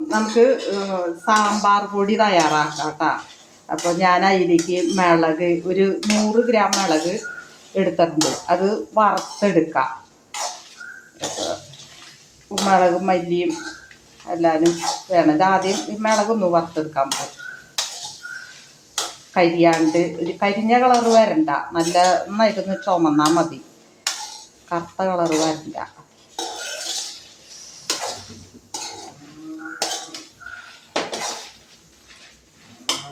നമുക്ക് സാമ്പാർ പൊടി തയ്യാറാക്കാം കേട്ടോ അപ്പോൾ ഞാൻ അതിലേക്ക് മിളക് ഒരു നൂറ് ഗ്രാം മിളക് എടുത്തിട്ടുണ്ട്. അത് വറുത്തെടുക്കാം. മിളകും മല്ലിയും എല്ലാവരും വേണം. ആദ്യം ഈ മിളകൊന്ന് വറുത്തെടുക്കാൻ പോകും കരിയാണ്ട് ഒരു കരിഞ്ഞ കളർ വരണ്ട. നല്ല നന്നായിട്ടൊന്ന് ചുമന്നാൽ മതി. കറുത്ത കളർ വരണ്ട.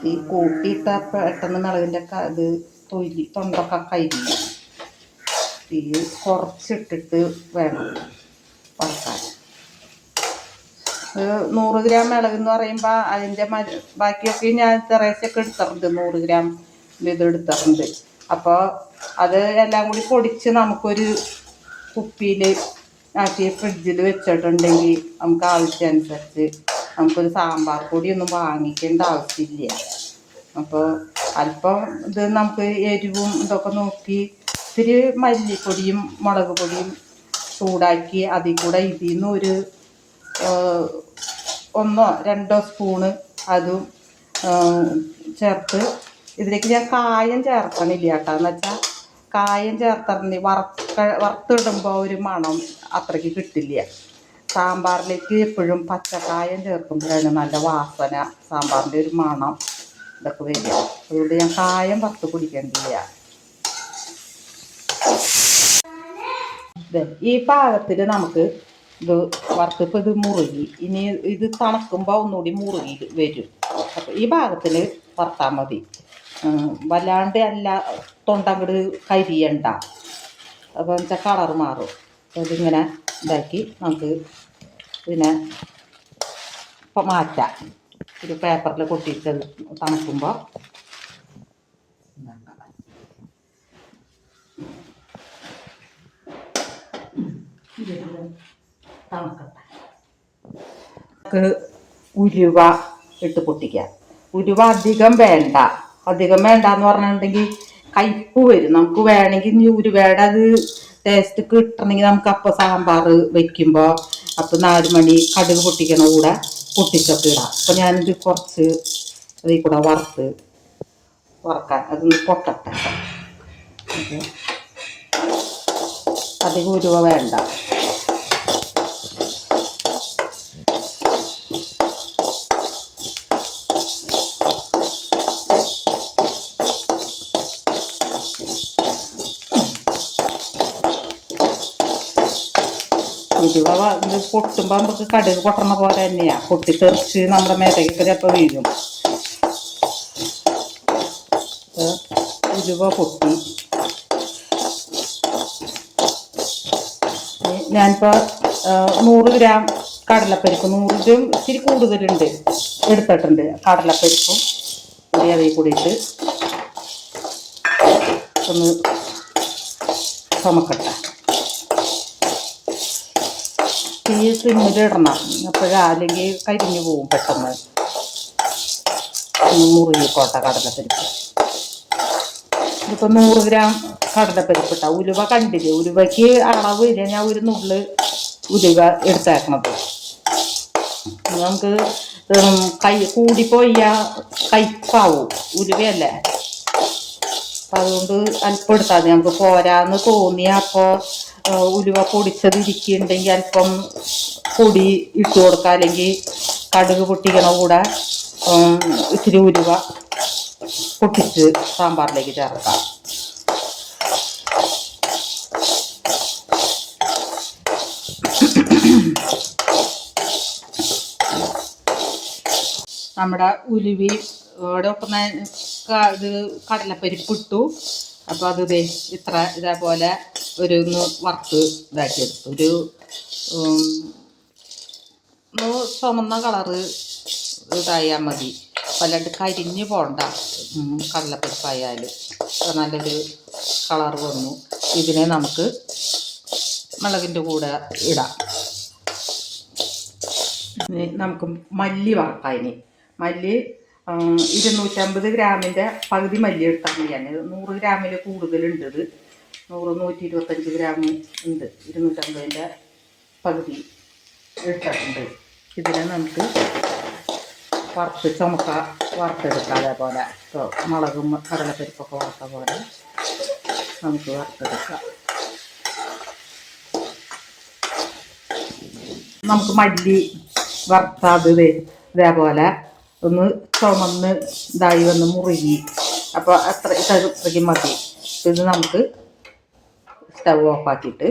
ഈ കൂട്ടിയിട്ട പെട്ടെന്ന് മിളകിന്റെ ഇത് തൊലി തൊണ്ടൊക്കെ കരിയും തീ കുറച്ചിട്ടിട്ട് വേണം വറുക്കാൻ. നൂറ് ഗ്രാം മിളക് എന്ന് പറയുമ്പോൾ അതിന്റെ ബാക്കിയൊക്കെ ഞാൻ തെറേസൊക്കെ എടുത്തിട്ടുണ്ട്. നൂറ് ഗ്രാം ഇത് എടുത്തിട്ടുണ്ട്. അപ്പോൾ അത് എല്ലാം കൂടി പൊടിച്ച് നമുക്കൊരു കുപ്പിയിൽ ആക്കി ഫ്രിഡ്ജിൽ വെച്ചിട്ടുണ്ടെങ്കിൽ നമുക്ക് ആവശ്യമനുസരിച്ച് നമുക്കൊരു സാമ്പാർ പൊടിയൊന്നും വാങ്ങിക്കേണ്ട ആവശ്യമില്ല. അപ്പോൾ അല്പം ഇത് നമുക്ക് എരിവും ഇതൊക്കെ നോക്കി ഇത്തിരി മല്ലിപ്പൊടിയും മുളക് പൊടിയും ചൂടാക്കി അതിൽ കൂടെ ഇതിൽ നിന്ന് ഒരു ഒന്നോ രണ്ടോ സ്പൂണ് അതും ചേർത്ത് ഇതിലേക്ക് ഞാൻ കായം ചേർക്കണില്ല കേട്ടോ. എന്ന് വെച്ചാൽ കായം ചേർത്തിറങ്ങി വറുക്ക വറുത്തിടുമ്പോൾ ഒരു മണം അത്രയ്ക്ക് കിട്ടില്ല. സാമ്പാറിലേക്ക് എപ്പോഴും പച്ചക്കായം ചേർക്കുമ്പോഴാണ് നല്ല വാസന സാമ്പാറിന്റെ ഒരു മണം ഇതൊക്കെ വരിക. അതുകൊണ്ട് ഞാൻ കായം പത്ത് കുടിക്കണ്ടില്ല ഈ പാകത്തിൽ നമുക്ക് ഇത് വറുത്തിപ്പോൾ ഇത് മുറുകി. ഇനി ഇത് തണുക്കുമ്പോൾ ഒന്നുകൂടി മുറുകി വരും. അപ്പോൾ ഈ ഭാഗത്തിൽ വറുത്താൽ മതി. വല്ലാണ്ട് അല്ല തൊണ്ടങ്ങട് കരിയണ്ട. അപ്പോൾ വെച്ചാൽ കളർ മാറും. അതിങ്ങനെ ഇതാക്കി നമുക്ക് ഇപ്പം മാറ്റാം. ഒരു പേപ്പറിൽ കൊട്ടിയിട്ട് തണുക്കുമ്പോൾ നമുക്ക് ഉരുവ ഇട്ട് പൊട്ടിക്കാം. ഉരുവ അധികം വേണ്ട. അധികം വേണ്ട എന്ന് പറഞ്ഞിട്ടുണ്ടെങ്കിൽ കയ്പ്പ് വരും. നമുക്ക് വേണമെങ്കിൽ ഇനി ഉലുവയുടെ അത് ടേസ്റ്റ് കിട്ടണമെങ്കിൽ നമുക്ക് അപ്പം സാമ്പാർ വെക്കുമ്പോൾ അപ്പം നാല് മണി കടുക് പൊട്ടിക്കണ കൂടെ പൊട്ടിച്ചൊക്കെ ഇടാം. അപ്പം ഞാനിത് കുറച്ച് അതിൽ കൂടെ വറുത്ത് വറക്കാൻ അതൊന്ന് പൊട്ടട്ടെ അധികം ഒരു വേണ്ട. ഉലുവ ഇത് പൊട്ടുമ്പോൾ നമുക്ക് കടുക് പൊട്ടണ പോലെ തന്നെയാ. പൊട്ടിത്തെറിച്ച് നമ്മുടെ മേലേക്ക് ചിലപ്പോൾ വീഴും. ഉരുവ പൊട്ടി. ഞാനിപ്പോൾ നൂറ് ഗ്രാം കടലപ്പരിപ്പ് നൂറിലും ഇത്തിരി കൂടുതലുണ്ട്. എടുത്തിട്ടുണ്ട് കടലപ്പരിപ്പും കൂടി അതിൽ കൂടിയിട്ട് ഒന്ന് ചുമക്കട്ടെ. തീ സിമ്മിലിടണം അപ്പോഴാ അല്ലെങ്കിൽ കരിഞ്ഞു പോവും പെട്ടെന്ന്. മുറുകിക്കോട്ടെ കടലപ്പരിപ്പ്. ഇതിപ്പോൾ നൂറ് ഗ്രാം കടലപ്പരിപ്പ് ഇട്ട. ഉലുവ കണ്ടില്ലേ? ഉലുവയ്ക്ക് അളവ് ഇല്ല? ഞാൻ ഒരു നുള്ള് ഉലുവ എടുത്തേക്കണത്. നമുക്ക് കൈ കൂടിപ്പോയ കൈപ്പാവും ഉലുവയല്ലേ? അപ്പം അതുകൊണ്ട് അല്പം എടുത്താൽ മതി നമുക്ക് പോരാന്ന് തോന്നിയ അപ്പോൾ ഉലുവ പൊടിച്ചത് ഇരിക്കുന്നുണ്ടെങ്കിൽ അല്പം പൊടി ഇട്ട് കൊടുക്കുക അല്ലെങ്കിൽ കടുക് പൊട്ടിക്കണ കൂടെ ഇത്തിരി ഉലുവ പൊട്ടിച്ച് സാമ്പാറിലേക്ക് ചേർക്കാം. നമ്മുടെ ഉലുവി ഇവിടെ ക- ഇത് കടലപ്പരിപ്പ് ഇട്ടു. അപ്പോൾ അത് ഇതേ ഇത്ര ഇതേപോലെ ഒരു വറുത്ത് ഇതാക്കി എടുത്തു. ഒരു ചുമന്ന കളറ് ഇതായാൽ മതി. വല്ലാണ്ട് കരിഞ്ഞ് പോണ്ട. കടലപ്പരിപ്പായാലും. നല്ലൊരു കളർ വന്നു. ഇതിനെ നമുക്ക് മുളകിന്റെ കൂടെ ഇടാം. നമുക്ക് മല്ലി വറുക്കാം ഇനി. മല്ലി ഇരുന്നൂറ്റമ്പത് ഗ്രാമിന്റെ പകുതി മല്ലി എടുത്താൽ മതിയാണ് നൂറ് ഗ്രാമിൽ കൂടുതലുണ്ട് ഇത് നൂറ് നൂറ്റി ഇരുപത്തഞ്ച് ഗ്രാം ഉണ്ട്. ഇരുന്നൂറ്റമ്പതിന്റെ പകുതി എടുത്തിട്ടുണ്ട് ഇതിനെ നമുക്ക് വറുത്ത് ചുമക്ക വറുത്തെടുക്കാം അതേപോലെ. ഇപ്പോൾ മുളകും കടലപ്പരിപ്പൊക്കെ വറുത്ത പോലെ നമുക്ക് വറുത്തെടുക്കാം. നമുക്ക് മല്ലി വറുത്താതെ ഇതേപോലെ ഒന്ന് ചുമന്ന് ഇതായി വന്ന് മുറുകി. അപ്പോൾ അത്ര ഇത്രയ്ക്ക് മതി. ഇത് നമുക്ക് സ്റ്റവ് ഓഫാക്കിയിട്ട്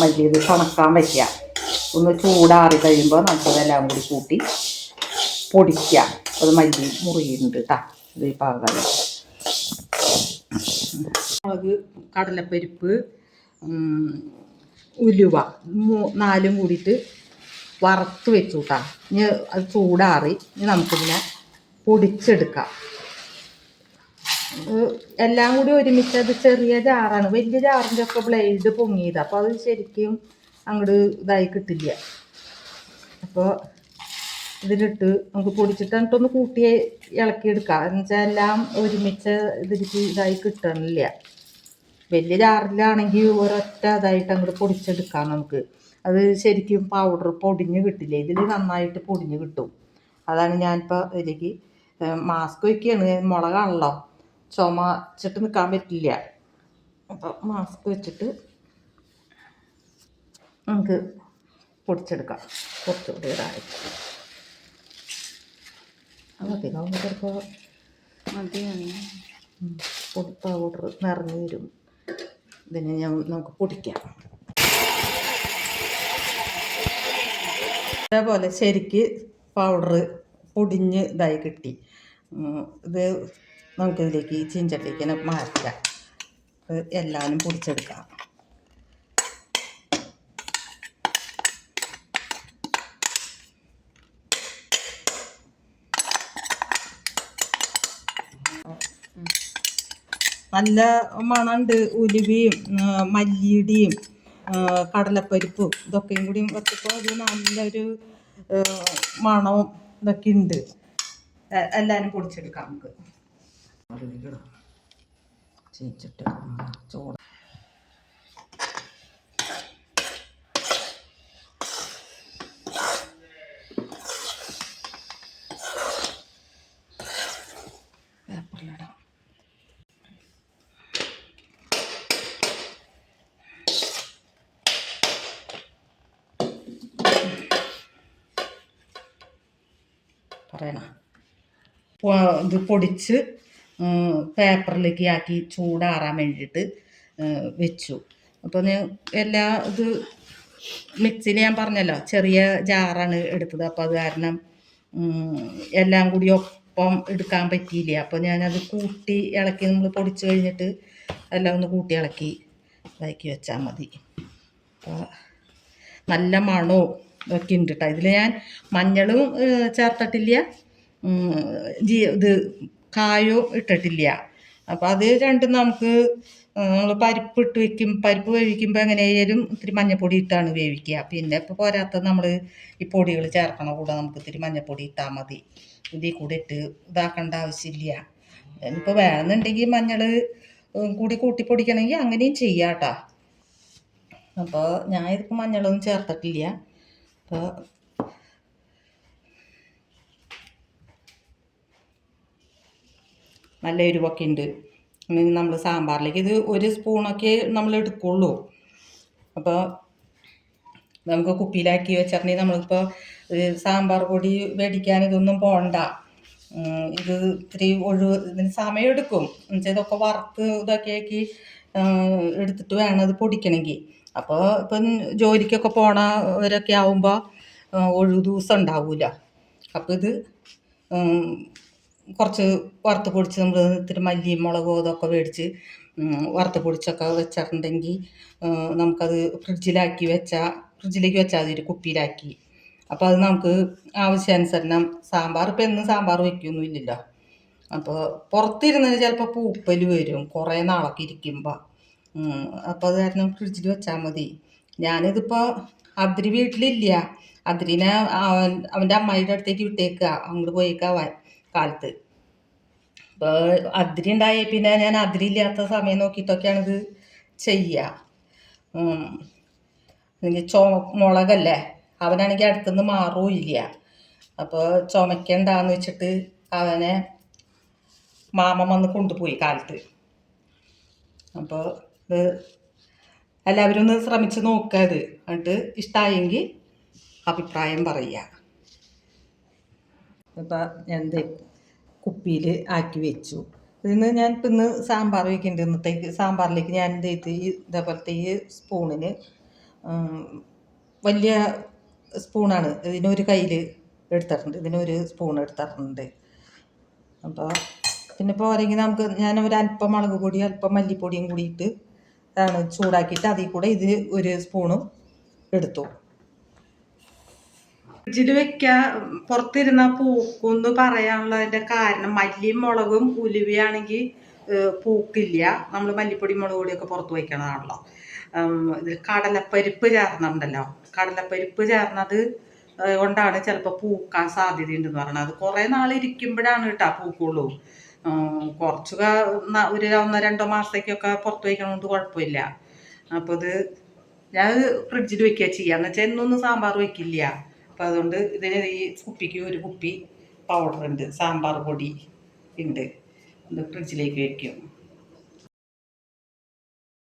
മല്ലിയത് ചുണക്കാൻ വയ്ക്കുക ഒന്ന് ചൂടാറി കഴിയുമ്പോൾ നമുക്കതെല്ലാം കൂടി കൂട്ടി പൊടിക്കുക അത് മല്ലി മുറിയുന്നുണ്ട് കേട്ടോ ഇത് പാകം മുളക് കടലപ്പരിപ്പ് ഉലുവ നാലും കൂടിയിട്ട് വറുത്ത് വെച്ചു കേട്ടോ ഇനി അത് ചൂടാറി ഇനി നമുക്കിതിനെ പൊടിച്ചെടുക്കാം. എല്ലാം കൂടി ഒരുമിച്ച് അത് ചെറിയ ജാറാണ്. വലിയ ജാറിന്റെ ഒക്കെ ബ്ലേഡ് പൊങ്ങിയത്. അപ്പോൾ അത് ശരിക്കും അങ്ങോട്ട് ഇതായി കിട്ടില്ല. അപ്പോൾ ഇതിലിട്ട് നമുക്ക് പൊടിച്ചിട്ട് എന്നിട്ടൊന്ന് കൂട്ടി ഇളക്കിയെടുക്കാം. എന്ന് വെച്ചാൽ എല്ലാം ഒരുമിച്ച് ഇതിലേക്ക് ഇതായി കിട്ടണില്ല. വലിയ ജാറിലാണെങ്കിൽ ഒരൊറ്റ ഇതായിട്ട് അങ്ങോട്ട് പൊടിച്ചെടുക്കാം നമുക്ക്. അത് ശരിക്കും പൗഡർ പൊടിഞ്ഞ് കിട്ടില്ല. ഇതിൽ നന്നായിട്ട് പൊടിഞ്ഞ് കിട്ടും. അതാണ് ഞാനിപ്പോൾ ഇതിലേക്ക് മാസ്ക് വയ്ക്കുകയാണ് മുളകാണല്ലോ. ചുമച്ചിട്ട് നിൽക്കാൻ പറ്റില്ല. അപ്പോൾ മാസ്ക് വെച്ചിട്ട് നമുക്ക് പൊടിച്ചെടുക്കാം. കുറച്ചുകൂടി അത് അധികമാകുമ്പോൾ ചിലപ്പോൾ മതിയാണ് പൊടി പൗഡർ നിറഞ്ഞു വരും. ഇതിനെ ഞാൻ നമുക്ക് പൊടിക്കാം. അതേപോലെ ശരിക്ക് പൗഡർ പൊടിഞ്ഞ് ഇതായി കിട്ടി. ഇത് നമുക്കിതിലേക്ക് ചീഞ്ചട്ടിലേക്ക് തന്നെ മാറ്റാം. എല്ലാവരും പൊടിച്ചെടുക്കാം. നല്ല മണമുണ്ട് ഉലുവയും മല്ലിയുടെയും. കടലപ്പരിപ്പും ഇതൊക്കെയും കൂടി വെച്ചപ്പോൾ അത് നല്ലൊരു മണവും ഇതൊക്കെ ഉണ്ട്. എല്ലാവരും പൊടിച്ചെടുക്കാം നമുക്ക്. ചോറ് ഇത് പൊടിച്ച് പേപ്പറിലേക്ക് ആക്കി ചൂടാറാൻ വേണ്ടിയിട്ട് വെച്ചു. അപ്പോൾ ഞാൻ എല്ലാ ഇത് മിക്സിയിൽ ഞാൻ പറഞ്ഞല്ലോ ചെറിയ ജാറാണ് എടുത്തത്. അപ്പോൾ അത് കാരണം എല്ലാം കൂടി ഒപ്പം എടുക്കാൻ പറ്റിയില്ല. അപ്പോൾ ഞാനത് കൂട്ടി ഇളക്കി നമ്മൾ പൊടിച്ച് കഴിഞ്ഞിട്ട് എല്ലാം ഒന്ന് കൂട്ടി ഇളക്കി ഇതാക്കി വെച്ചാൽ മതി. അപ്പോൾ നല്ല മണവും ഒക്കെ ഉണ്ട് കേട്ടോ ഇതിൽ ഞാൻ മഞ്ഞളും ചേർത്തിട്ടില്ല. ജീ ഇത് കായോ ഇട്ടിട്ടില്ല. അപ്പോൾ അത് രണ്ടും നമുക്ക് നമ്മൾ പരിപ്പ് ഇട്ട് വെക്കും. പരിപ്പ് വേവിക്കുമ്പോൾ എങ്ങനെയായാലും ഇത്തിരി മഞ്ഞപ്പൊടി ഇട്ടാണ് വേവിക്കുക. പിന്നെ ഇപ്പോൾ പോരാത്ത നമ്മൾ ഈ പൊടികൾ ചേർക്കണ കൂടെ നമുക്ക് ഇത്തിരി മഞ്ഞപ്പൊടി ഇട്ടാൽ മതി. ഇതിൽ കൂടെ ഇട്ട് ഇതാക്കേണ്ട ആവശ്യമില്ല. ഇപ്പോൾ വേണമെന്നുണ്ടെങ്കിൽ മഞ്ഞൾ കൂടി കൂട്ടി പൊടിക്കണമെങ്കിൽ അങ്ങനെയും ചെയ്യാം കേട്ടോ അപ്പോൾ ഞാൻ ഇതിപ്പോൾ മഞ്ഞളൊന്നും ചേർത്തിട്ടില്ല. അപ്പോൾ നല്ല എരിവൊക്കെ ഉണ്ട് നമ്മൾ സാമ്പാറിലേക്ക് ഇത് ഒരു സ്പൂണൊക്കെ നമ്മൾ എടുക്കുള്ളൂ. അപ്പോൾ നമുക്ക് കുപ്പിയിലാക്കി വെച്ചിട്ടുണ്ടെങ്കിൽ നമ്മളിപ്പോൾ സാമ്പാർ പൊടി മേടിക്കാൻ ഇതൊന്നും പോണ്ട. ഇത് ഇത്തിരി ഒഴിവ് ഇതിന് സമയമെടുക്കും എന്നുവെച്ചാൽ ഇതൊക്കെ വറുത്ത് ഇതൊക്കെ ആക്കി എടുത്തിട്ട് വേണം ഇത് പൊടിക്കണമെങ്കിൽ. അപ്പോൾ ഇപ്പം ജോലിക്കൊക്കെ പോണവരൊക്കെ ആവുമ്പോൾ ഒഴിവ് ദിവസം ഉണ്ടാവില്ല അപ്പോൾ ഇത് കുറച്ച് വറുത്ത് പൊടിച്ച് നമ്മൾ ഇത്തിരി മല്ലിയും മുളകും അതൊക്കെ മേടിച്ച് വറുത്ത് പൊടിച്ചൊക്കെ വെച്ചിട്ടുണ്ടെങ്കിൽ നമുക്കത് ഫ്രിഡ്ജിലാക്കി വെച്ചാൽ ഫ്രിഡ്ജിലേക്ക് വെച്ചാൽ മതി ഒരു കുപ്പിയിലാക്കി. അപ്പോൾ അത് നമുക്ക് ആവശ്യാനുസരണം സാമ്പാർ ഇപ്പം എന്നും സാമ്പാർ വയ്ക്കൊന്നുമില്ലല്ലോ അപ്പോൾ പുറത്തിരുന്നത് ചിലപ്പോൾ പൂപ്പൽ വരും കുറേ നാളൊക്കെ ഇരിക്കുമ്പോൾ അപ്പോൾ അത് കാരണം ഫ്രിഡ്ജിൽ വെച്ചാൽ മതി. ഞാനിതിപ്പോൾ അതിരി വീട്ടിലില്ല. അതിരിനെ അവൻ അവന്റെ അമ്മായിയുടെ അടുത്തേക്ക് വിട്ടേക്കുക അങ്ങോട്ട് പോയേക്കാവാൻ കാലത്ത്. ഇപ്പോൾ അതിരി ഉണ്ടായി പിന്നെ ഞാൻ അതിരി ഇല്ലാത്ത സമയം നോക്കിയിട്ടൊക്കെയാണ് ഇത് ചെയ്യുക ചോ മുളകല്ലേ? അവനാണെങ്കിൽ അടുത്തുനിന്ന് മാറുമില്ല അപ്പോൾ ചുമക്കണ്ടാന്ന് വെച്ചിട്ട് അവനെ മാമൻ വന്ന് കൊണ്ടുപോയി കാലത്ത്. അപ്പോൾ ഇത് എല്ലാവരും ഒന്ന് ശ്രമിച്ച് നോക്കുക എന്നിട്ട് ഇഷ്ടമായെങ്കിൽ അഭിപ്രായം പറയുക. ഇപ്പം എന്ത് കുപ്പിയിൽ ആക്കി വെച്ചു. ഇന്ന് ഞാൻ ഇപ്പം ഇന്ന് സാമ്പാർ വയ്ക്കുന്നുണ്ട് ഇന്നത്തേക്ക് സാമ്പാറിലേക്ക് ഞാൻ എന്ത് ചെയ്ത്? ഈ ഇതേപോലത്തെ ഈ സ്പൂണിന് വലിയ സ്പൂണാണ്. ഇതിനൊരു കയ്യിൽ എടുത്തിട്ടുണ്ട്. ഇതിനൊരു സ്പൂൺ എടുത്തിട്ടുണ്ട്. അപ്പോൾ പിന്നെ പോരെങ്കിൽ നമുക്ക് ഞാൻ ഒരു അല്പം മുളക് പൊടി അല്പം മല്ലിപ്പൊടിയും കൂടിയിട്ട് ആണ് ചൂടാക്കിയിട്ട് അതിൽ കൂടെ ഇത് ഒരു സ്പൂണും എടുത്തു. ഫ്രിഡ്ജിൽ വെക്കാ പുറത്തിരുന്ന പൂക്കുന്ന് പറയാനുള്ളതിന്റെ കാരണം മല്ലിയും മുളകും ഉലുവയാണെങ്കിൽ പൂക്കില്ല. നമ്മൾ മല്ലിപ്പൊടി മുളകുപൊടിയൊക്കെ പുറത്ത് വയ്ക്കണതാണല്ലോ ഇതിൽ കടലപ്പരിപ്പ് ചേർന്നിട്ടുണ്ടല്ലോ. കടലപ്പരിപ്പ് ചേർന്നത് കൊണ്ടാണ് ചിലപ്പോൾ പൂക്കാൻ സാധ്യതയുണ്ടെന്ന് പറയുന്നത്. അത് കുറേ നാൾ ഇരിക്കുമ്പോഴാണ് കേട്ടോ പൂക്കുള്ളൂ. ഉം, കുറച്ച് കാ- ന- ഒരു ഒന്നോ രണ്ടോ മാസത്തേക്കൊക്കെ പുറത്ത് വയ്ക്കണോണ്ട് കുഴപ്പമില്ല. അപ്പോൾ ഇത് ഞാൻ ഫ്രിഡ്ജിൽ വെക്കുക ചെയ്യാന്ന് വെച്ചാൽ എന്നൊന്നും സാമ്പാർ വെക്കില്ല. അപ്പം അതുകൊണ്ട് ഇതിന് ഈ കുപ്പിക്ക് ഒരു കുപ്പി പൗഡർ ഉണ്ട് സാമ്പാർ പൊടി ഉണ്ട്. അത് ഫ്രിഡ്ജിലേക്ക് വെക്കും.